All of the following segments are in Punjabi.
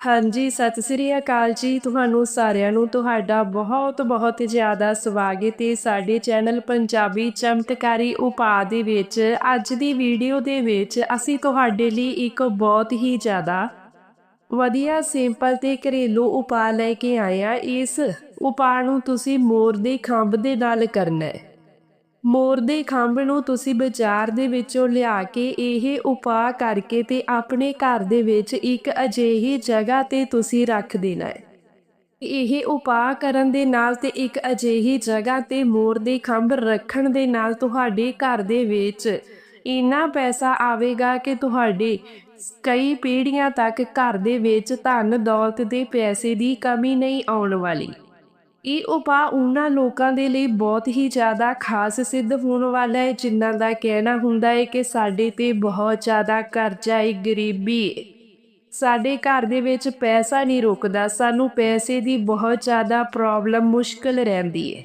ਹਾਂਜੀ, ਸਤਿ ਸ੍ਰੀ ਅਕਾਲ ਜੀ। ਤੁਹਾਨੂੰ ਸਾਰਿਆਂ ਨੂੰ ਤੁਹਾਡਾ ਬਹੁਤ ਬਹੁਤ ਜ਼ਿਆਦਾ ਸਵਾਗਤ ਹੈ ਸਾਡੇ ਚੈਨਲ ਪੰਜਾਬੀ ਚਮਤਕਾਰੀ ਉਪਾਅ ਦੇ ਵਿੱਚ। ਅੱਜ ਦੀ ਵੀਡੀਓ ਦੇ ਵਿੱਚ ਅਸੀਂ ਤੁਹਾਡੇ ਲਈ ਇੱਕ ਬਹੁਤ ਹੀ ਜ਼ਿਆਦਾ ਵਧੀਆ, ਸਿੰਪਲ ਤੇ ਘਰੇਲੂ ਉਪਾਅ ਲੈ ਕੇ ਆਏ ਆ ਇਸ ਉਪਾਅ ਨੂੰ ਤੁਸੀਂ ਮੋਰ ਦੇ ਖੰਭ ਦੇ ਨਾਲ ਕਰਨਾ ਹੈ। ਮੋਰ ਦੇ ਖੰਭ ਨੂੰ ਤੁਸੀਂ ਬਾਜ਼ਾਰ ਦੇ ਵਿੱਚੋਂ ਲਿਆ ਕੇ ਇਹ ਉਪਾਅ ਕਰਕੇ ਤੇ ਆਪਣੇ ਘਰ ਦੇ ਵਿੱਚ ਇੱਕ ਅਜਿਹੀ ਜਗ੍ਹਾ ਤੇ ਤੁਸੀਂ ਰੱਖ ਦੇਣਾ ਹੈ। ਇਹ ਉਪਾਅ ਕਰਨ ਦੇ ਨਾਲ ਤੇ ਇੱਕ ਅਜਿਹੀ ਜਗ੍ਹਾ ਤੇ ਮੋਰ ਦੇ ਖੰਭ ਰੱਖਣ ਦੇ ਨਾਲ ਤੁਹਾਡੇ ਘਰ ਦੇ ਵਿੱਚ ਇੰਨਾ ਪੈਸਾ ਆਵੇਗਾ ਕਿ ਤੁਹਾਡੇ ਕਈ ਪੀੜ੍ਹੀਆਂ ਤੱਕ ਘਰ ਦੇ ਵਿੱਚ ਧਨ ਦੌਲਤ ਦੇ ਪੈਸੇ ਦੀ ਕਮੀ ਨਹੀਂ ਆਉਣ ਵਾਲੀ। ਇਹ ਉਪਾਅ ਉਹਨਾਂ ਲੋਕਾਂ ਦੇ ਲਈ ਬਹੁਤ ਹੀ ਜ਼ਿਆਦਾ ਖਾਸ ਸਿੱਧ ਹੋਣ ਵਾਲਾ ਹੈ, ਜਿਨ੍ਹਾਂ ਦਾ ਕਹਿਣਾ ਹੁੰਦਾ ਹੈ ਕਿ ਸਾਡੇ ਤੇ ਬਹੁਤ ਜ਼ਿਆਦਾ ਕਰਜ਼ਾ ਹੈ ਗਰੀਬੀ ਹੈ ਸਾਡੇ ਘਰ ਦੇ ਵਿੱਚ ਪੈਸਾ ਨਹੀਂ ਰੁਕਦਾ, ਸਾਨੂੰ ਪੈਸੇ ਦੀ ਬਹੁਤ ਜ਼ਿਆਦਾ ਪ੍ਰੋਬਲਮ ਮੁਸ਼ਕਲ ਰਹਿੰਦੀ ਹੈ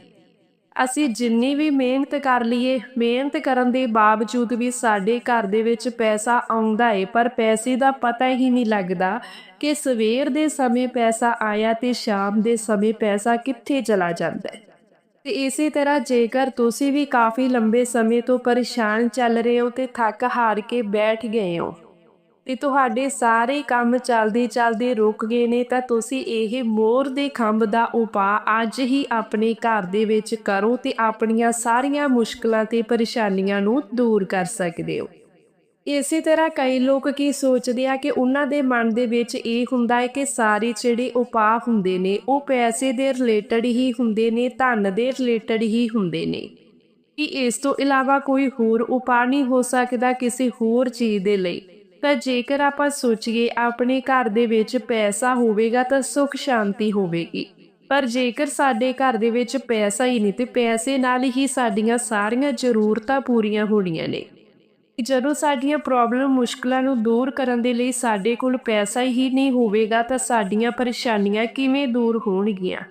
ਅਸੀਂ ਜਿੰਨੀ ਵੀ ਮਿਹਨਤ ਕਰ ਲਈਏ, ਮਿਹਨਤ ਕਰਨ ਦੇ ਬਾਵਜੂਦ ਵੀ ਸਾਡੇ ਘਰ ਦੇ ਵਿੱਚ ਪੈਸਾ ਆਉਂਦਾ ਏ, ਪਰ ਪੈਸੇ ਦਾ ਪਤਾ ਹੀ ਨਹੀਂ ਲੱਗਦਾ ਕਿ ਸਵੇਰ ਦੇ ਸਮੇਂ ਪੈਸਾ ਆਇਆ ਤੇ ਸ਼ਾਮ ਦੇ ਸਮੇਂ ਪੈਸਾ ਕਿੱਥੇ ਚਲਾ ਜਾਂਦਾ ਹੈ ਤੇ ਇਸੇ ਤਰ੍ਹਾਂ ਜੇਕਰ ਤੁਸੀਂ ਵੀ ਕਾਫੀ ਲੰਬੇ ਸਮੇਂ ਤੋਂ ਪਰੇਸ਼ਾਨ ਚੱਲ ਰਹੇ ਹੋ ਤੇ ਥੱਕ ਹਾਰ ਕੇ ਬੈਠ ਗਏ ਹੋ ਤੇ ਤੁਹਾਡੇ ਸਾਰੇ ਕੰਮ ਚੱਲਦੇ ਚਲਦੇ ਰੁਕ ਗਏ ਨੇ, ਤਾਂ ਤੁਸੀਂ ਇਹ ਮੋਰ ਦੇ ਖੰਭ ਦਾ ਉਪਾਅ ਅੱਜ ਹੀ ਆਪਣੇ ਘਰ ਦੇ ਵਿੱਚ ਕਰੋ ਤੇ ਆਪਣੀਆਂ ਸਾਰੀਆਂ ਮੁਸ਼ਕਲਾਂ ਤੇ ਪਰੇਸ਼ਾਨੀਆਂ ਨੂੰ ਦੂਰ ਕਰ ਸਕਦੇ ਹੋ। ਇਸੇ ਤਰ੍ਹਾਂ ਕਈ ਲੋਕ ਕੀ ਸੋਚਦੇ ਆ ਕਿ ਉਹਨਾਂ ਦੇ ਮਨ ਦੇ ਵਿੱਚ ਇਹ ਹੁੰਦਾ ਹੈ ਕਿ ਸਾਰੇ ਜਿਹੜੇ ਉਪਾਅ ਹੁੰਦੇ ਨੇ, ਉਹ ਪੈਸੇ ਦੇ ਰਿਲੇਟਡ ਹੀ ਹੁੰਦੇ ਨੇ, ਧਨ ਦੇ ਰਿਲੇਟਡ ਹੀ ਹੁੰਦੇ ਨੇ। ਕਿ ਇਸ ਤੋਂ ਇਲਾਵਾ ਕੋਈ ਹੋਰ ਉਪਾਅ ਨਹੀਂ ਹੋ ਸਕਦਾ ਕਿਸੇ ਹੋਰ ਚੀਜ਼ ਦੇ ਲਈ? ਤਾਂ ਜੇਕਰ ਆਪਾਂ ਸੋਚੀਏ ਆਪਣੇ ਘਰ ਦੇ ਵਿੱਚ ਪੈਸਾ ਹੋਵੇਗਾ ਤਾਂ ਸੁੱਖ ਸ਼ਾਂਤੀ ਹੋਵੇਗੀ। ਪਰ ਜੇਕਰ ਸਾਡੇ ਘਰ ਦੇ ਵਿੱਚ ਪੈਸਾ ਹੀ ਨਹੀਂ ਤੇ ਪੈਸੇ ਨਾਲ ਹੀ ਸਾਡੀਆਂ ਸਾਰੀਆਂ ਜ਼ਰੂਰਤਾਂ ਪੂਰੀਆਂ ਹੋਣੀਆਂ ਨੇ। ਜਦੋਂ ਸਾਡੀਆਂ ਪ੍ਰੋਬਲਮ ਮੁਸ਼ਕਲਾਂ ਨੂੰ ਦੂਰ ਕਰਨ ਦੇ ਲਈ ਸਾਡੇ ਕੋਲ ਪੈਸਾ ਹੀ ਨਹੀਂ ਹੋਵੇਗਾ ਤਾਂ ਸਾਡੀਆਂ ਪਰੇਸ਼ਾਨੀਆਂ ਕਿਵੇਂ ਦੂਰ ਹੋਣਗੀਆਂ?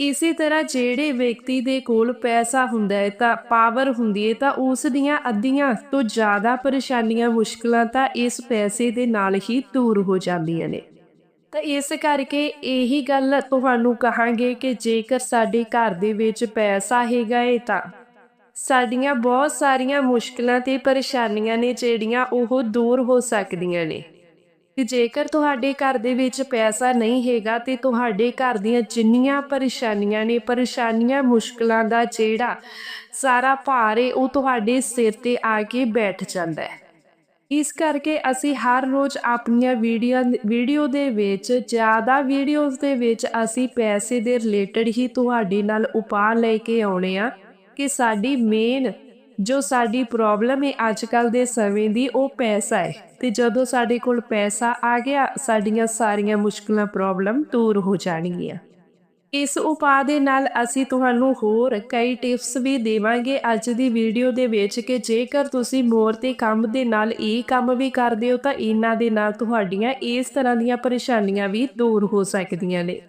ਇਸੇ ਤਰ੍ਹਾਂ ਜਿਹੜੇ ਵਿਅਕਤੀ ਦੇ ਕੋਲ ਪੈਸਾ ਹੁੰਦਾ ਹੈ ਤਾਂ ਪਾਵਰ ਹੁੰਦੀ ਹੈ ਤਾਂ ਉਸ ਦੀਆਂ ਅੱਧੀਆਂ ਤੋਂ ਜ਼ਿਆਦਾ ਪਰੇਸ਼ਾਨੀਆਂ, ਮੁਸ਼ਕਲਾਂ ਤਾਂ ਇਸ ਪੈਸੇ ਦੇ ਨਾਲ ਹੀ ਦੂਰ ਹੋ ਜਾਂਦੀਆਂ ਨੇ। ਤਾਂ ਇਸ ਕਰਕੇ ਇਹੀ ਗੱਲ ਤੁਹਾਨੂੰ ਕਹਾਂਗੇ ਕਿ ਜੇਕਰ ਸਾਡੇ ਘਰ ਦੇ ਵਿੱਚ ਪੈਸਾ ਹੈਗਾ ਹੈ ਤਾਂ ਸਾਡੀਆਂ ਬਹੁਤ ਸਾਰੀਆਂ ਮੁਸ਼ਕਲਾਂ ਤੇ ਪਰੇਸ਼ਾਨੀਆਂ ਨੇ ਜਿਹੜੀਆਂ ਉਹ ਦੂਰ ਹੋ ਸਕਦੀਆਂ ਨੇ। ਕਿ ਜੇਕਰ ਤੁਹਾਡੇ ਘਰ ਦੇ ਵਿੱਚ ਪੈਸਾ ਨਹੀਂ ਹੈਗਾ ਤੇ ਤੁਹਾਡੇ ਘਰ ਦੀਆਂ ਜਿੰਨੀਆਂ ਪਰੇਸ਼ਾਨੀਆਂ ਨੇ, ਪਰੇਸ਼ਾਨੀਆਂ, ਮੁਸ਼ਕਲਾਂ ਦਾ ਜਿਹੜਾ ਸਾਰਾ ਭਾਰ ਹੈ ਉਹ ਤੁਹਾਡੇ ਸਿਰ ਤੇ ਆ ਕੇ ਬੈਠ ਜਾਂਦਾ ਹੈ। ਇਸ ਕਰਕੇ ਅਸੀਂ ਹਰ ਰੋਜ਼ ਆਪਣੀਆਂ ਵੀਡੀਓ ਵੀਡੀਓ ਦੇ ਵਿੱਚ, ਜ਼ਿਆਦਾ ਵੀਡੀਓਜ਼ ਦੇ ਵਿੱਚ ਅਸੀਂ ਪੈਸੇ ਦੇ ਰਿਲੇਟਡ ਹੀ ਤੁਹਾਡੇ ਨਾਲ ਉਪਾਅ ਲੈ ਕੇ ਆਉਣੇ ਆ ਕਿ ਸਾਡੀ ਮੇਨ ਜੋ ਸਾਡੀ ਪ੍ਰੋਬਲਮ ਹੈ ਅੱਜ ਕੱਲ ਦੇ ਸਮੇਂ ਦੀ, ਉਹ ਪੈਸਾ ਹੈ ਤੇ ਜਦੋਂ ਸਾਡੇ ਕੋਲ ਪੈਸਾ ਆ ਗਿਆ, ਸਾਡੀਆਂ ਸਾਰੀਆਂ ਮੁਸ਼ਕਲਾਂ ਪ੍ਰੋਬਲਮ ਦੂਰ ਹੋ ਜਾਣਗੀਆਂ। ਇਸ ਉਪਾਅ ਦੇ ਨਾਲ ਅਸੀਂ ਤੁਹਾਨੂੰ ਹੋਰ ਕਈ ਟਿਪਸ ਵੀ ਦੇਵਾਂਗੇ ਅੱਜ ਦੀ ਵੀਡੀਓ ਦੇ ਵਿੱਚ ਕਿ ਜੇਕਰ ਤੁਸੀਂ ਮੋਰ ਤੇ ਕੰਮ ਦੇ ਨਾਲ ਇਹ ਕੰਮ ਵੀ ਕਰਦੇ ਹੋ, ਤਾਂ ਇਹਨਾਂ ਦੇ ਨਾਲ ਤੁਹਾਡੀਆਂ ਇਸ ਤਰ੍ਹਾਂ ਦੀਆਂ ਪਰੇਸ਼ਾਨੀਆਂ ਵੀ ਦੂਰ ਹੋ ਸਕਦੀਆਂ ਨੇ।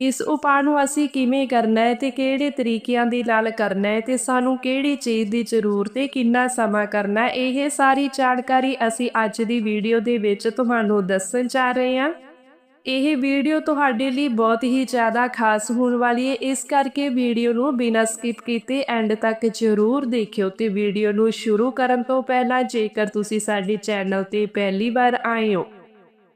ਇਸ ਉਪਾਅ ਨੂੰ ਅਸੀਂ ਕਿਵੇਂ ਕਰਨਾ ਹੈ ਤੇ ਕਿਹੜੇ ਤਰੀਕਿਆਂ ਦੇ ਨਾਲ ਕਰਨਾ ਹੈ ਤੇ ਸਾਨੂੰ ਕਿਹੜੀ ਚੀਜ਼ ਦੀ ਜ਼ਰੂਰਤ ਹੈ, ਕਿੰਨਾ ਸਮਾਂ ਕਰਨਾ ਹੈ, ਇਹ ਸਾਰੀ ਜਾਣਕਾਰੀ ਅਸੀਂ ਅੱਜ ਦੀ ਵੀਡੀਓ ਦੇ ਵਿੱਚ ਤੁਹਾਨੂੰ ਦੱਸਣ ਜਾ ਰਹੇ ਹਾਂ। ਇਹ ਵੀਡੀਓ ਤੁਹਾਡੇ ਲਈ ਬਹੁਤ ਹੀ ਜ਼ਿਆਦਾ ਖਾਸ ਹੋਣ ਵਾਲੀ ਹੈ, ਇਸ ਕਰਕੇ ਵੀਡੀਓ ਨੂੰ ਬਿਨਾਂ ਸਕਿਪ ਕੀਤੇ ਐਂਡ ਤੱਕ ਜ਼ਰੂਰ ਦੇਖਿਓ ਤੇ ਵੀਡੀਓ ਨੂੰ ਸ਼ੁਰੂ ਕਰਨ ਤੋਂ ਪਹਿਲਾਂ ਜੇਕਰ ਤੁਸੀਂ ਸਾਡੇ ਚੈਨਲ ਤੇ ਪਹਿਲੀ ਵਾਰ ਆਏ ਹੋ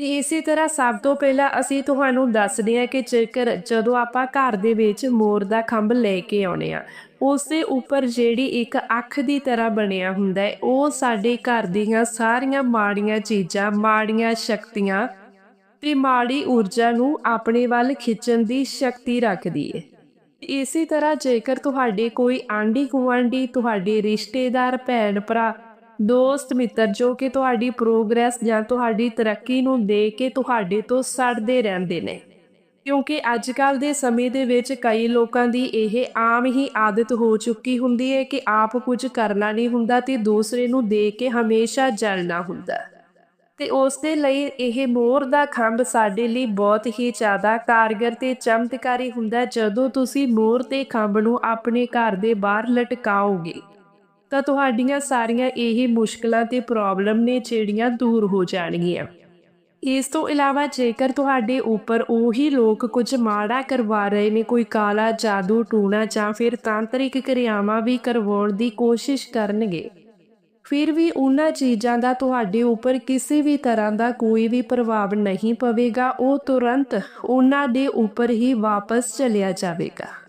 ਤੇ ਇਸੇ ਤਰ੍ਹਾਂ ਸਭ ਤੋਂ ਪਹਿਲਾਂ ਅਸੀਂ ਤੁਹਾਨੂੰ ਦੱਸਦੇ ਹਾਂ ਕਿ ਜੇਕਰ ਜਦੋਂ ਆਪਾਂ ਘਰ ਦੇ ਵਿੱਚ ਮੋਰ ਦਾ ਖੰਭ ਲੈ ਕੇ ਆਉਨੇ ਆ ਉਸ ਦੇ ਉੱਪਰ ਜਿਹੜੀ ਇੱਕ ਅੱਖ ਦੀ ਤਰ੍ਹਾਂ ਬਣਿਆ ਹੁੰਦਾ ਹੈ, ਉਹ ਸਾਡੇ ਘਰ ਦੀਆਂ ਸਾਰੀਆਂ ਮਾੜੀਆਂ ਚੀਜ਼ਾਂ, ਮਾੜੀਆਂ ਸ਼ਕਤੀਆਂ ਤੇ ਮਾੜੀ ਊਰਜਾ ਨੂੰ ਆਪਣੇ ਵੱਲ ਖਿੱਚਣ ਦੀ ਸ਼ਕਤੀ ਰੱਖਦੀ ਹੈ। ਇਸੇ ਤਰ੍ਹਾਂ ਜੇਕਰ ਤੁਹਾਡੇ ਕੋਈ ਆਂਢੀ ਗੁਆਂਢੀ ਤੁਹਾਡੇ ਰਿਸ਼ਤੇਦਾਰ ਭੈਣ ਭਰਾ ਦੋਸਤ ਮਿੱਤਰ, ਜੋ ਕਿ ਤੁਹਾਡੀ ਪ੍ਰੋਗਰੈਸ ਜਾਂ ਤੁਹਾਡੀ ਤਰੱਕੀ ਨੂੰ ਦੇਖ ਕੇ ਤੁਹਾਡੇ ਤੋਂ ਸੜਦੇ ਰਹਿੰਦੇ ਨੇ। ਕਿਉਂਕਿ ਅੱਜ ਕੱਲ ਦੇ ਸਮੇਂ ਦੇ ਵਿੱਚ ਕਈ ਲੋਕਾਂ ਦੀ ਇਹ ਆਮ ਹੀ ਆਦਤ ਹੋ ਚੁੱਕੀ ਹੁੰਦੀ ਹੈ ਕਿ ਆਪ ਕੁਝ ਕਰਨਾ ਨਹੀਂ ਹੁੰਦਾ ਤੇ ਦੂਸਰੇ ਨੂੰ ਦੇਖ ਕੇ ਹਮੇਸ਼ਾ ਜਲਣਾ ਹੁੰਦਾ। ਤੇ ਉਸ ਦੇ ਲਈ ਇਹ ਮੋਰ ਦਾ ਖੰਭ ਸਾਡੇ ਲਈ ਬਹੁਤ ਹੀ ਜ਼ਿਆਦਾ ਕਾਰਗਰ ਤੇ ਚਮਤਕਾਰੀ ਹੁੰਦਾ, ਜਦੋਂ ਤੁਸੀਂ ਮੋਰ ਦੇ ਖੰਭ ਨੂੰ ਆਪਣੇ ਘਰ ਦੇ ਬਾਹਰ ਲਟਕਾਓਗੇ। ਤਾਂ ਤੁਹਾਡੀਆਂ ਸਾਰੀਆਂ ਇਹ ਮੁਸ਼ਕਲਾਂ ਤੇ ਪ੍ਰੋਬਲਮ ਨੇ ਜਿਹੜੀਆਂ ਦੂਰ ਹੋ ਜਾਣਗੀਆਂ। ਇਸ ਤੋਂ ਇਲਾਵਾ ਜੇਕਰ ਤੁਹਾਡੇ ਉੱਪਰ ਉਹੀ ਲੋਕ ਕੁਝ ਮਾੜਾ ਕਰਵਾ ਰਹੇ ਨੇ, ਕੋਈ ਕਾਲਾ ਜਾਦੂ ਟੂਣਾ ਜਾਂ ਫਿਰ ਤਾਂਤਰਿਕ ਕਿਰਿਆਵਾਂ ਵੀ ਕਰਵਾਉਣ ਦੀ ਕੋਸ਼ਿਸ਼ ਕਰਨਗੇ, ਫਿਰ ਵੀ ਉਹਨਾਂ ਚੀਜ਼ਾਂ ਦਾ ਤੁਹਾਡੇ ਉੱਪਰ ਕਿਸੇ ਵੀ ਤਰ੍ਹਾਂ ਦਾ ਕੋਈ ਵੀ ਪ੍ਰਭਾਵ ਨਹੀਂ ਪਵੇਗਾ, ਉਹ ਤੁਰੰਤ ਉਹਨਾਂ ਦੇ ਉੱਪਰ ਹੀ ਵਾਪਸ ਚਲਿਆ ਜਾਵੇਗਾ।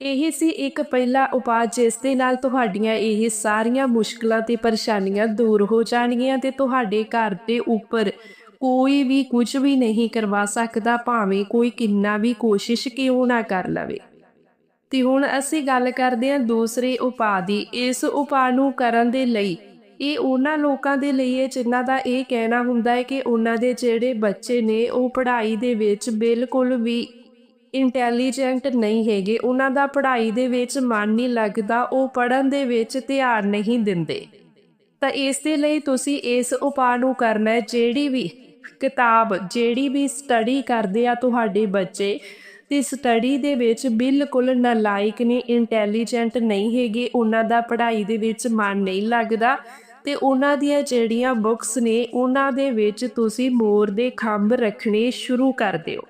ਇਹ ਸੀ ਇੱਕ ਪਹਿਲਾ ਉਪਾਅ ਜਿਸ ਦੇ ਨਾਲ ਤੁਹਾਡੀਆਂ ਇਹ ਸਾਰੀਆਂ ਮੁਸ਼ਕਲਾਂ ਤੇ ਪਰੇਸ਼ਾਨੀਆਂ ਦੂਰ ਹੋ ਜਾਣਗੀਆਂ ਤੇ ਤੁਹਾਡੇ ਘਰ ਦੇ ਉੱਪਰ ਕੋਈ ਵੀ ਕੁਝ ਵੀ ਨਹੀਂ ਕਰਵਾ ਸਕਦਾ, ਭਾਵੇਂ ਕੋਈ ਕਿੰਨਾ ਵੀ ਕੋਸ਼ਿਸ਼ ਕਿਉਂ ਨਾ ਕਰ ਲਵੇ। ਤੇ ਹੁਣ ਅਸੀਂ ਗੱਲ ਕਰਦੇ ਹਾਂ ਦੂਸਰੇ ਉਪਾਅ ਦੀ। ਇਸ ਉਪਾਅ ਨੂੰ ਕਰਨ ਦੇ ਲਈ ਇਹ ਉਹਨਾਂ ਲੋਕਾਂ ਦੇ ਲਈ ਹੈ ਜਿਨ੍ਹਾਂ ਦਾ ਇਹ ਕਹਿਣਾ ਹੁੰਦਾ ਹੈ ਕਿ ਉਹਨਾਂ ਦੇ ਜਿਹੜੇ ਬੱਚੇ ਨੇ ਉਹ ਪੜ੍ਹਾਈ ਦੇ ਵਿੱਚ ਬਿਲਕੁਲ ਵੀ ਇੰਟੈਲੀਜੈਂਟ ਨਹੀਂ ਹੈਗੇ, ਉਹਨਾਂ ਦਾ ਪੜ੍ਹਾਈ ਦੇ ਵਿੱਚ ਮਨ ਨਹੀਂ ਲੱਗਦਾ, ਉਹ ਪੜ੍ਹਨ ਦੇ ਵਿੱਚ ਧਿਆਨ ਨਹੀਂ ਦਿੰਦੇ। ਤਾਂ ਇਸ ਦੇ ਲਈ ਤੁਸੀਂ ਇਸ ਉਪਾਅ ਨੂੰ ਕਰਨਾ ਹੈ, ਜਿਹੜੀ ਵੀ ਕਿਤਾਬ, ਜਿਹੜੀ ਵੀ ਸਟੱਡੀ ਕਰਦੇ ਆ ਤੁਹਾਡੇ ਬੱਚੇ, ਤੇ ਸਟੱਡੀ ਦੇ ਵਿੱਚ ਬਿਲਕੁਲ ਨਲਾਇਕ ਨੇ ਇੰਟੈਲੀਜੈਂਟ ਨਹੀਂ ਹੈਗੇ, ਉਹਨਾਂ ਦਾ ਪੜ੍ਹਾਈ ਦੇ ਵਿੱਚ ਮਨ ਨਹੀਂ ਲੱਗਦਾ, ਤੇ ਉਹਨਾਂ ਦੀਆਂ ਜਿਹੜੀਆਂ ਬੁੱਕਸ ਨੇ, ਉਹਨਾਂ ਦੇ ਵਿੱਚ ਤੁਸੀਂ ਮੋਰ ਦੇ ਖੰਭ ਰੱਖਣੇ ਸ਼ੁਰੂ ਕਰ ਦਿਓ।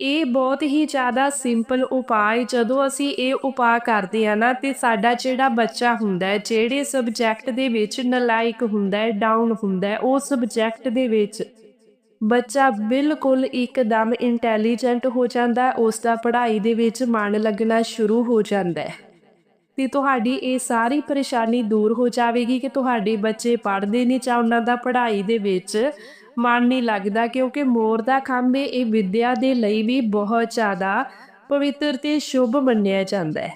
ਇਹ ਬਹੁਤ ਹੀ ਜ਼ਿਆਦਾ ਸਿੰਪਲ ਉਪਾਅ ਜਦੋਂ ਅਸੀਂ ਇਹ ਉਪਾਅ ਕਰਦੇ ਆ ਨਾ, ਤੇ ਸਾਡਾ ਜਿਹੜਾ ਬੱਚਾ ਹੁੰਦਾ ਹੈ, ਜਿਹੜੇ ਸਬਜੈਕਟ ਦੇ ਵਿੱਚ ਨਲਾਇਕ ਹੁੰਦਾ ਹੈ ਡਾਊਨ ਹੁੰਦਾ ਹੈ, ਉਹ ਸਬਜੈਕਟ ਦੇ ਵਿੱਚ ਬੱਚਾ ਬਿਲਕੁਲ ਇੱਕਦਮ ਇੰਟੈਲੀਜੈਂਟ ਹੋ ਜਾਂਦਾ ਹੈ ਉਸ ਦਾ ਪੜ੍ਹਾਈ ਦੇ ਵਿੱਚ ਮਨ ਲੱਗਣਾ ਸ਼ੁਰੂ ਹੋ ਜਾਂਦਾ ਹੈ। ਤੇ ਤੁਹਾਡੀ ਇਹ ਸਾਰੀ ਪਰੇਸ਼ਾਨੀ ਦੂਰ ਹੋ ਜਾਵੇਗੀ ਕਿ ਤੁਹਾਡੇ ਬੱਚੇ ਪੜ੍ਹਦੇ ਨਹੀਂ ਜਾਂ ਉਹਨਾਂ ਦਾ ਪੜ੍ਹਾਈ ਦੇ ਵਿੱਚ ਮਨ ਨਹੀਂ ਲੱਗਦਾ ਕਿਉਂਕਿ ਮੋਰ ਦਾ ਖੰਭ ਇਹ ਵਿਦਿਆ ਦੇ ਲਈ ਵੀ ਬਹੁਤ ਜ਼ਿਆਦਾ ਪਵਿੱਤਰ ਤੇ ਸ਼ੁਭ ਮੰਨਿਆ ਜਾਂਦਾ ਹੈ।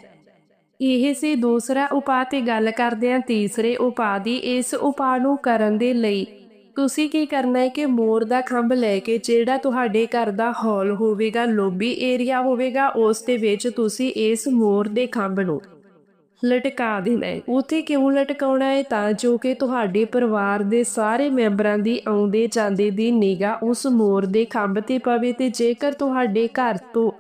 ਇਹ ਸੀ ਦੂਸਰਾ ਉਪਾਅ ਤੇ ਗੱਲ ਕਰਦੇ ਹਾਂ, ਤੀਸਰੇ ਉਪਾਅ ਦੀ। ਇਸ ਉਪਾਅ ਨੂੰ ਕਰਨ ਦੇ ਲਈ ਤੁਸੀਂ ਕੀ ਕਰਨਾ ਹੈ ਕਿ ਮੋਰ ਦਾ ਖੰਭ ਲੈ ਕੇ ਜਿਹੜਾ ਤੁਹਾਡੇ ਘਰ ਦਾ ਹਾਲ ਹੋਵੇਗਾ, ਲੋਬੀ ਏਰੀਆ ਹੋਵੇਗਾ, ਉਸ ਦੇ ਵਿੱਚ ਤੁਸੀਂ ਇਸ ਮੋਰ ਦੇ ਖੰਭ ਨੂੰ ਲਟਕਾ ਦੇਣਾ ਹੈ। ਉਥੇ ਕਿਉਂ ਲਟਕਾਉਣਾ ਹੈ? ਤਾਂ ਜੋ ਕਿ ਤੁਹਾਡੇ ਪਰਿਵਾਰ ਦੇ ਸਾਰੇ ਮੈਂਬਰਾਂ ਦੀ ਆਉਂਦੇ ਜਾਂਦੇ ਦੀ ਨਿਗਾਹ ਉਸ ਮੋਰ ਦੇ ਖੰਭ ਤੇ ਪਵੇ ਤੇ ਜੇਕਰ ਤੁਹਾਡੇ ਘਰ ਤੋਂ,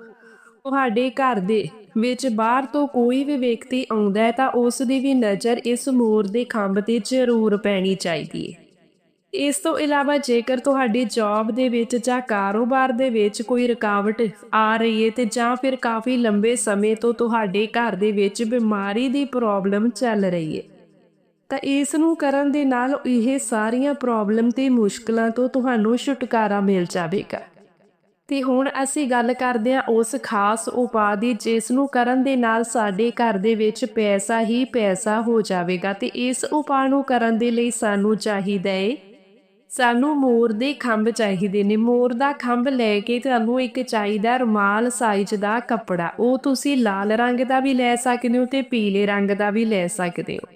ਤੁਹਾਡੇ ਘਰ ਦੇ ਵਿੱਚ ਬਾਹਰ ਤੋਂ ਕੋਈ ਵੀ ਵਿਅਕਤੀ ਆਉਂਦਾ ਹੈ ਤਾਂ ਉਸ ਦੀ ਵੀ ਨਜ਼ਰ ਇਸ ਮੋਰ ਦੇ ਖੰਭ ਤੇ ਜ਼ਰੂਰ ਪੈਣੀ ਚਾਹੀਦੀ ਹੈ। ਇਸ ਤੋਂ ਇਲਾਵਾ ਜੇਕਰ ਤੁਹਾਡੀ ਜੌਬ ਦੇ ਵਿੱਚ ਜਾਂ ਕਾਰੋਬਾਰ ਦੇ ਵਿੱਚ ਕੋਈ ਰੁਕਾਵਟ ਆ ਰਹੀ ਹੈ ਤੇ ਜਾਂ ਫਿਰ ਕਾਫੀ ਲੰਬੇ ਸਮੇਂ ਤੋਂ ਤੁਹਾਡੇ ਘਰ ਦੇ ਵਿੱਚ ਬਿਮਾਰੀ ਦੀ ਪ੍ਰੋਬਲਮ ਚੱਲ ਰਹੀ ਹੈ ਤਾਂ ਇਸ ਨੂੰ ਕਰਨ ਦੇ ਨਾਲ ਇਹ ਸਾਰੀਆਂ ਪ੍ਰੋਬਲਮ ਤੇ ਮੁਸ਼ਕਲਾਂ ਤੋਂ ਤੁਹਾਨੂੰ ਛੁਟਕਾਰਾ ਮਿਲ ਜਾਵੇਗਾ। ਤੇ ਹੁਣ ਅਸੀਂ ਗੱਲ ਕਰਦੇ ਹਾਂ ਉਸ ਖਾਸ ਉਪਾਅ ਦੀ ਜਿਸ ਨੂੰ ਕਰਨ ਦੇ ਨਾਲ ਸਾਡੇ ਘਰ ਦੇ ਵਿੱਚ ਪੈਸਾ ਹੀ ਪੈਸਾ ਹੋ ਜਾਵੇਗਾ ਤੇ ਇਸ ਉਪਾਅ ਨੂੰ ਕਰਨ ਦੇ ਲਈ ਸਾਨੂੰ ਚਾਹੀਦਾ ਹੈ ਸਾਨੂੰ ਮੋਰ ਦੇ ਖੰਭ ਚਾਹੀਦੇ ਨੇ। ਮੋਰ ਦਾ ਖੰਭ ਲੈ ਕੇ ਤੁਹਾਨੂੰ ਇੱਕ ਚਾਹੀਦਾ ਰੁਮਾਲ ਸਾਈਜ਼ ਦਾ ਕੱਪੜਾ। ਉਹ ਤੁਸੀਂ ਲਾਲ ਰੰਗ ਦਾ ਵੀ ਲੈ ਸਕਦੇ ਹੋ ਤੇ ਪੀਲੇ ਰੰਗ ਦਾ ਵੀ ਲੈ ਸਕਦੇ ਹੋ।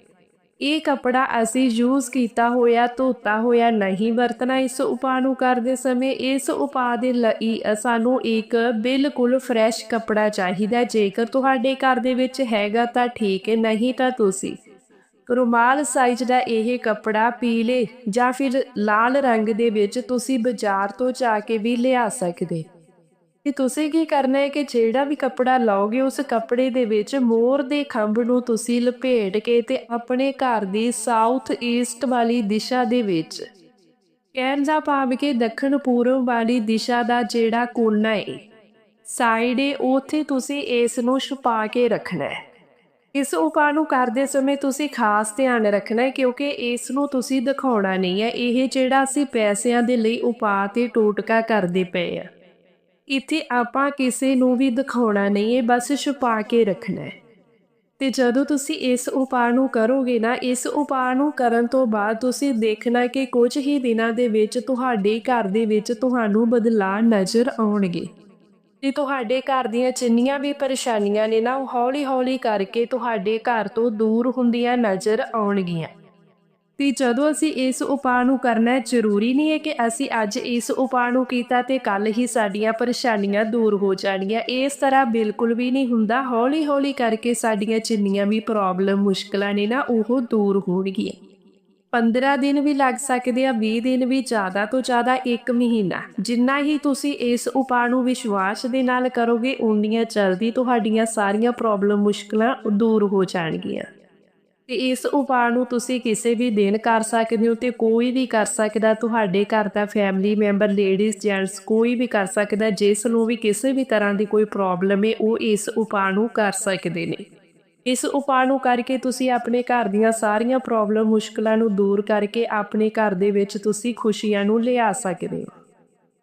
ਇਹ ਕੱਪੜਾ ਅਸੀਂ ਯੂਜ਼ ਕੀਤਾ ਹੋਇਆ, ਧੋਤਾ ਹੋਇਆ ਨਹੀਂ, ਵਰਤਣਾ ਇਸ ਉਪਾਅ ਨੂੰ ਕਰਦੇ ਸਮੇਂ ਇਸ ਉਪਾਅ ਦੇ ਲਈ ਸਾਨੂੰ ਇੱਕ ਬਿਲਕੁਲ ਫਰੈਸ਼ ਕੱਪੜਾ ਚਾਹੀਦਾ। ਜੇਕਰ ਤੁਹਾਡੇ ਘਰ ਦੇ ਵਿੱਚ ਹੈਗਾ ਤਾਂ ਠੀਕ ਹੈ, ਨਹੀਂ ਤਾਂ ਤੁਸੀਂ ਰੁਮਾਲ ਸਾਈਜ਼ ਦਾ ਇਹ ਕੱਪੜਾ ਪੀਲੇ ਜਾਂ ਫਿਰ ਲਾਲ ਰੰਗ ਦੇ ਵਿੱਚ ਤੁਸੀਂ ਬਾਜ਼ਾਰ ਤੋਂ ਜਾ ਕੇ ਵੀ ਲਿਆ ਸਕਦੇ। ਕਿ ਤੁਸੀਂ ਕੀ ਕਰਨਾ ਹੈ ਕਿ ਜਿਹੜਾ ਵੀ ਕੱਪੜਾ ਲਾਓਗੇ, ਉਸ ਕੱਪੜੇ ਦੇ ਵਿੱਚ ਮੋਰ ਦੇ ਖੰਭ ਨੂੰ ਤੁਸੀਂ ਲਪੇਟ ਕੇ ਤੇ ਆਪਣੇ ਘਰ ਦੀ ਸਾਊਥ ਈਸਟ ਵਾਲੀ ਦਿਸ਼ਾ ਦੇ ਵਿੱਚ। ਕਹਿਣ ਦਾ ਭਾਵ ਕਿ ਦੱਖਣ ਪੂਰਬ ਵਾਲੀ ਦਿਸ਼ਾ ਦਾ ਜਿਹੜਾ ਕੋਨਾ ਹੈ ਸਾਈਡ ਹੈ ਉੱਥੇ ਤੁਸੀਂ ਇਸ ਨੂੰ ਛੁਪਾ ਕੇ ਰੱਖਣਾ ਹੈ। ਇਸ ਉਪਾਅ ਨੂੰ ਕਰਦੇ ਸਮੇਂ ਤੁਸੀਂ ਖਾਸ ਧਿਆਨ ਰੱਖਣਾ ਹੈ ਕਿਉਂਕਿ ਇਸ ਨੂੰ ਤੁਸੀਂ ਦਿਖਾਉਣਾ ਨਹੀਂ ਹੈ। ਇਹ ਜਿਹੜਾ ਅਸੀਂ ਪੈਸਿਆਂ ਦੇ ਲਈ ਉਪਾਅ ਤੇ ਟੋਟਕਾ ਕਰਦੇ ਪਏ ਆ ਇੱਥੇ ਆਪਾਂ ਕਿਸੇ ਨੂੰ ਵੀ ਦਿਖਾਉਣਾ ਨਹੀਂ ਹੈ, ਬਸ ਛੁਪਾ ਕੇ ਰੱਖਣਾ ਹੈ। ਤੇ ਜਦੋਂ ਤੁਸੀਂ ਇਸ ਉਪਾਅ ਨੂੰ ਕਰੋਗੇ ਨਾ, ਇਸ ਉਪਾਅ ਨੂੰ ਕਰਨ ਤੋਂ ਬਾਅਦ ਤੁਸੀਂ ਦੇਖਣਾ ਕਿ ਕੁਝ ਹੀ ਦਿਨਾਂ ਦੇ ਵਿੱਚ ਤੁਹਾਡੇ ਘਰ ਦੇ ਵਿੱਚ ਤੁਹਾਨੂੰ ਬਦਲਾਅ ਨਜ਼ਰ ਆਉਣਗੇ। ਤੇ ਤੁਹਾਡੇ ਘਰ ਦੀਆਂ ਜਿੰਨੀਆਂ ਵੀ ਪਰੇਸ਼ਾਨੀਆਂ ਨੇ ਨਾ, ਉਹ ਹੌਲੀ-ਹੌਲੀ ਕਰਕੇ ਤੁਹਾਡੇ ਘਰ ਤੋਂ ਦੂਰ ਹੁੰਦੀਆਂ ਨਜ਼ਰ ਆਉਣਗੀਆਂ। ਤੇ ਜਦੋਂ ਅਸੀਂ ਇਸ ਉਪਾਅ ਨੂੰ ਕਰਨਾ ਜ਼ਰੂਰੀ ਨਹੀਂ ਹੈ ਕਿ ਅਸੀਂ ਅੱਜ ਇਸ ਉਪਾਅ ਨੂੰ ਕੀਤਾ ਤੇ ਕੱਲ ਹੀ ਸਾਡੀਆਂ ਪਰੇਸ਼ਾਨੀਆਂ ਦੂਰ ਹੋ ਜਾਣਗੀਆਂ, ਇਸ ਤਰ੍ਹਾਂ ਬਿਲਕੁਲ ਵੀ ਨਹੀਂ ਹੁੰਦਾ। ਹੌਲੀ ਹੌਲੀ ਕਰਕੇ ਸਾਡੀਆਂ ਜਿੰਨੀਆਂ ਵੀ ਪ੍ਰੋਬਲਮ ਮੁਸ਼ਕਲਾਂ ਨੇ ਨਾ, ਉਹ ਦੂਰ ਹੋਣਗੀਆਂ। 15 ਦਿਨ ਵੀ ਲੱਗ ਸਕਦੇ ਆ 20 ਦਿਨ ਵੀ ਜ਼ਿਆਦਾ ਤੋਂ ਜ਼ਿਆਦਾ 1 ਮਹੀਨਾ। ਜਿੰਨਾ ਹੀ ਤੁਸੀਂ ਇਸ ਉਪਾਅ ਨੂੰ ਵਿਸ਼ਵਾਸ ਦੇ ਨਾਲ ਕਰੋਗੇ, ਉਨੀਆਂ ਜਲਦੀ ਤੁਹਾਡੀਆਂ ਸਾਰੀਆਂ ਪ੍ਰੋਬਲਮ ਮੁਸ਼ਕਲਾਂ ਦੂਰ ਹੋ ਜਾਣਗੀਆਂ। ਤੇ ਇਸ ਉਪਾਅ ਨੂੰ ਤੁਸੀਂ ਕਿਸੇ ਵੀ ਦਿਨ ਕਰ ਸਕਦੇ ਹੋ ਤੇ ਕੋਈ ਵੀ ਕਰ ਸਕਦਾ, ਤੁਹਾਡੇ ਘਰ ਦਾ ਫੈਮਿਲੀ ਮੈਂਬਰ ਲੇਡੀਜ਼ ਜੈਂਟਸ ਕੋਈ ਵੀ ਕਰ ਸਕਦਾ, ਜਿਸ ਨੂੰ ਵੀ ਕਿਸੇ ਵੀ ਤਰ੍ਹਾਂ ਦੀ ਕੋਈ ਪ੍ਰੋਬਲਮ ਹੈ ਉਹ ਇਸ ਉਪਾਅ ਨੂੰ ਕਰ ਸਕਦੇ ਨੇ। ਇਸ ਉਪਾਅ ਨੂੰ ਕਰਕੇ ਤੁਸੀਂ ਆਪਣੇ ਘਰ ਦੀਆਂ ਸਾਰੀਆਂ ਪ੍ਰੋਬਲਮ ਮੁਸ਼ਕਲਾਂ ਨੂੰ ਦੂਰ ਕਰਕੇ ਆਪਣੇ ਘਰ ਦੇ ਵਿੱਚ ਤੁਸੀਂ ਖੁਸ਼ੀਆਂ ਨੂੰ ਲਿਆ ਸਕਦੇ ਹੋ।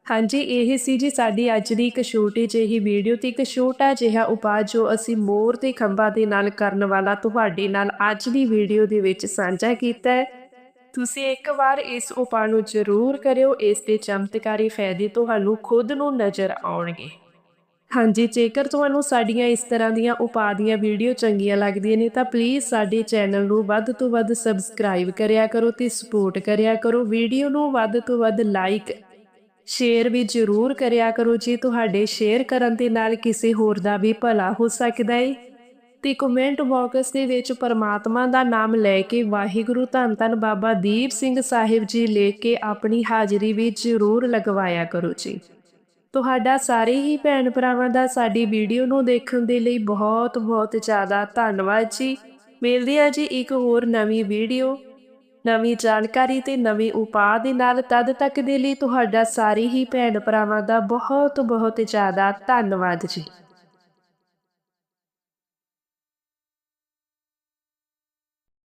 ਹਾਂਜੀ, ਇਹ ਸੀ ਜੀ ਸਾਡੀ ਅੱਜ ਦੀ ਇੱਕ ਛੋਟੀ ਜਿਹੀ ਵੀਡੀਓ ਤੇ ਇੱਕ ਛੋਟਾ ਜਿਹਾ ਉਪਾਅ ਜੋ ਅਸੀਂ ਮੋਰ ਤੇ ਖੰਭਾਂ ਦੇ ਨਾਲ ਕਰਨ ਵਾਲਾ ਤੁਹਾਡੇ ਨਾਲ ਅੱਜ ਦੀ ਵੀਡੀਓ ਦੇ ਵਿੱਚ ਸਾਂਝਾ ਕੀਤਾ ਹੈ। ਤੁਸੀਂ ਇੱਕ ਵਾਰ ਇਸ ਉਪਾਅ ਨੂੰ ਜ਼ਰੂਰ ਕਰਿਓ, ਇਸ ਦੇ ਚਮਤਕਾਰੀ ਫਾਇਦੇ ਤੁਹਾਨੂੰ ਖੁਦ ਨੂੰ ਨਜ਼ਰ ਆਉਣਗੇ। ਹਾਂਜੀ, ਜੇਕਰ ਤੁਹਾਨੂੰ ਸਾਡੀਆਂ ਇਸ ਤਰ੍ਹਾਂ ਦੀਆਂ ਉਪਾਅ ਦੀਆਂ ਵੀਡੀਓ ਚੰਗੀਆਂ ਲੱਗਦੀਆਂ ਨੇ, ਤਾਂ ਪਲੀਜ਼ ਸਾਡੇ ਚੈਨਲ ਨੂੰ ਵੱਧ ਤੋਂ ਵੱਧ ਸਬਸਕ੍ਰਾਈਬ ਕਰਿਆ ਕਰੋ ਤੇ ਸਪੋਰਟ ਕਰਿਆ ਕਰੋ। ਵੀਡੀਓ ਨੂੰ ਵੱਧ ਤੋਂ ਵੱਧ ਲਾਈਕ ਸ਼ੇਅਰ ਵੀ ਜ਼ਰੂਰ ਕਰਿਆ ਕਰੋ, ਜੀ ਤੁਹਾਡੇ ਸ਼ੇਅਰ ਕਰਨ ਦੇ ਨਾਲ ਕਿਸੇ ਹੋਰ ਦਾ ਵੀ ਭਲਾ ਹੋ ਸਕਦਾ ਹੈ ਤੇ ਕਮੈਂਟ ਬਾਕਸ ਦੇ ਵਿੱਚ ਪਰਮਾਤਮਾ ਦਾ ਨਾਮ ਲੈ ਕੇ ਵਾਹਿਗੁਰੂ ਧੰਨ ਧੰਨ ਬਾਬਾ ਦੀਪ ਸਿੰਘ ਸਾਹਿਬ ਜੀ ਲੈ ਕੇ ਆਪਣੀ ਹਾਜ਼ਰੀ ਵੀ ਜ਼ਰੂਰ ਲਗਵਾਇਆ ਕਰੋ ਜੀ। ਤੁਹਾਡਾ ਸਾਰੇ ਹੀ ਭੈਣ ਭਰਾਵਾਂ ਦਾ ਸਾਡੀ ਵੀਡੀਓ ਨੂੰ ਦੇਖਣ ਦੇ ਲਈ ਬਹੁਤ ਬਹੁਤ ਜ਼ਿਆਦਾ ਧੰਨਵਾਦ ਜੀ। ਮਿਲਦੇ ਆ ਜੀ ਇੱਕ ਹੋਰ ਨਵੀਂ ਵੀਡੀਓ। ਨਵੀਂ ਜਾਣਕਾਰੀ ਤੇ ਨਵੇਂ ਉਪਾਅ ਦੇ ਨਾਲ ਤਦ ਤੱਕ ਦੇ ਲਈ ਤੁਹਾਡਾ ਸਾਰੇ ਹੀ ਭੈਣ ਭਰਾਵਾਂ ਦਾ ਬਹੁਤ ਬਹੁਤ ਜ਼ਿਆਦਾ ਧੰਨਵਾਦ ਜੀ।